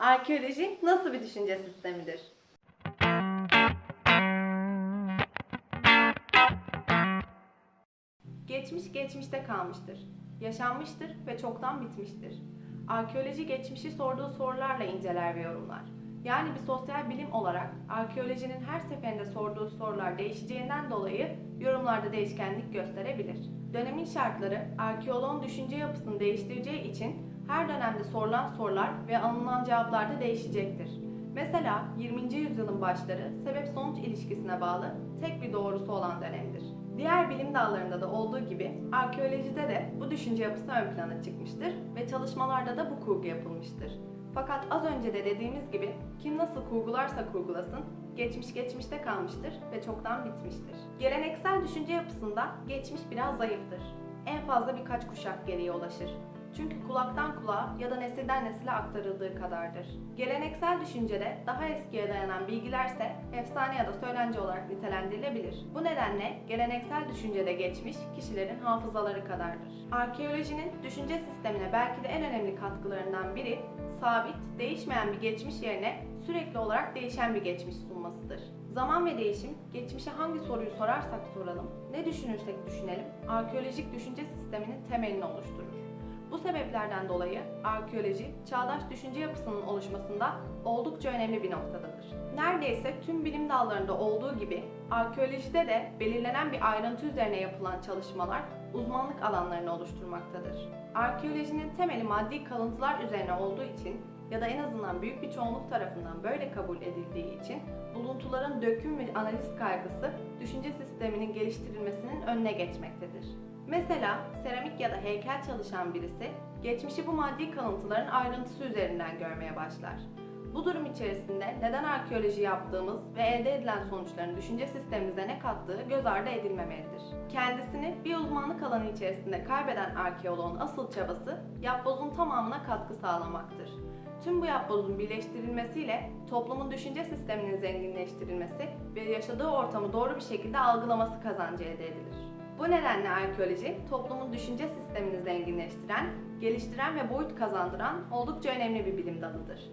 Arkeoloji nasıl bir düşünce sistemidir? Geçmiş geçmişte kalmıştır. Yaşanmıştır ve çoktan bitmiştir. Arkeoloji geçmişi sorduğu sorularla inceler ve yorumlar. Yani bir sosyal bilim olarak arkeolojinin her seferinde sorduğu sorular değişeceğinden dolayı yorumlarda değişkenlik gösterebilir. Dönemin şartları arkeoloğun düşünce yapısını değiştireceği için her dönemde sorulan sorular ve alınan cevaplar da değişecektir. Mesela 20. yüzyılın başları sebep-sonuç ilişkisine bağlı tek bir doğrusu olan dönemdir. Diğer bilim dallarında da olduğu gibi arkeolojide de bu düşünce yapısı ön plana çıkmıştır ve çalışmalarda da bu kurgu yapılmıştır. Fakat az önce de dediğimiz gibi kim nasıl kurgularsa kurgulasın geçmiş geçmişte kalmıştır ve çoktan bitmiştir. Geleneksel düşünce yapısında geçmiş biraz zayıftır. En fazla birkaç kuşak geriye ulaşır. Çünkü kulaktan kulağa ya da nesilden nesile aktarıldığı kadardır. Geleneksel düşüncede daha eskiye dayanan bilgilerse efsane ya da söylence olarak nitelendirilebilir. Bu nedenle geleneksel düşüncede geçmiş kişilerin hafızaları kadardır. Arkeolojinin düşünce sistemine belki de en önemli katkılarından biri sabit, değişmeyen bir geçmiş yerine sürekli olarak değişen bir geçmiş sunmasıdır. Zaman ve değişim, geçmişe hangi soruyu sorarsak soralım, ne düşünürsek düşünelim, arkeolojik düşünce sisteminin temelini oluşturur. Bu sebeplerden dolayı arkeoloji, çağdaş düşünce yapısının oluşmasında oldukça önemli bir noktadadır. Neredeyse tüm bilim dallarında olduğu gibi arkeolojide de belirlenen bir ayrıntı üzerine yapılan çalışmalar uzmanlık alanlarını oluşturmaktadır. Arkeolojinin temeli maddi kalıntılar üzerine olduğu için ya da en azından büyük bir çoğunluk tarafından böyle kabul edildiği için buluntuların döküm ve analiz kaygısı düşünce sisteminin geliştirilmesinin önüne geçmektedir. Mesela seramik ya da heykel çalışan birisi geçmişi bu maddi kalıntıların ayrıntısı üzerinden görmeye başlar. Bu durum içerisinde neden arkeoloji yaptığımız ve elde edilen sonuçların düşünce sistemimize ne kattığı göz ardı edilmemelidir. Kendisini bir uzmanlık alanı içerisinde kaybeden arkeoloğun asıl çabası yapbozun tamamına katkı sağlamaktır. Tüm bu yapbozun birleştirilmesiyle toplumun düşünce sisteminin zenginleştirilmesi ve yaşadığı ortamı doğru bir şekilde algılaması kazancı elde edilir. Bu nedenle arkeoloji, toplumun düşünce sistemini zenginleştiren, geliştiren ve boyut kazandıran oldukça önemli bir bilim dalıdır.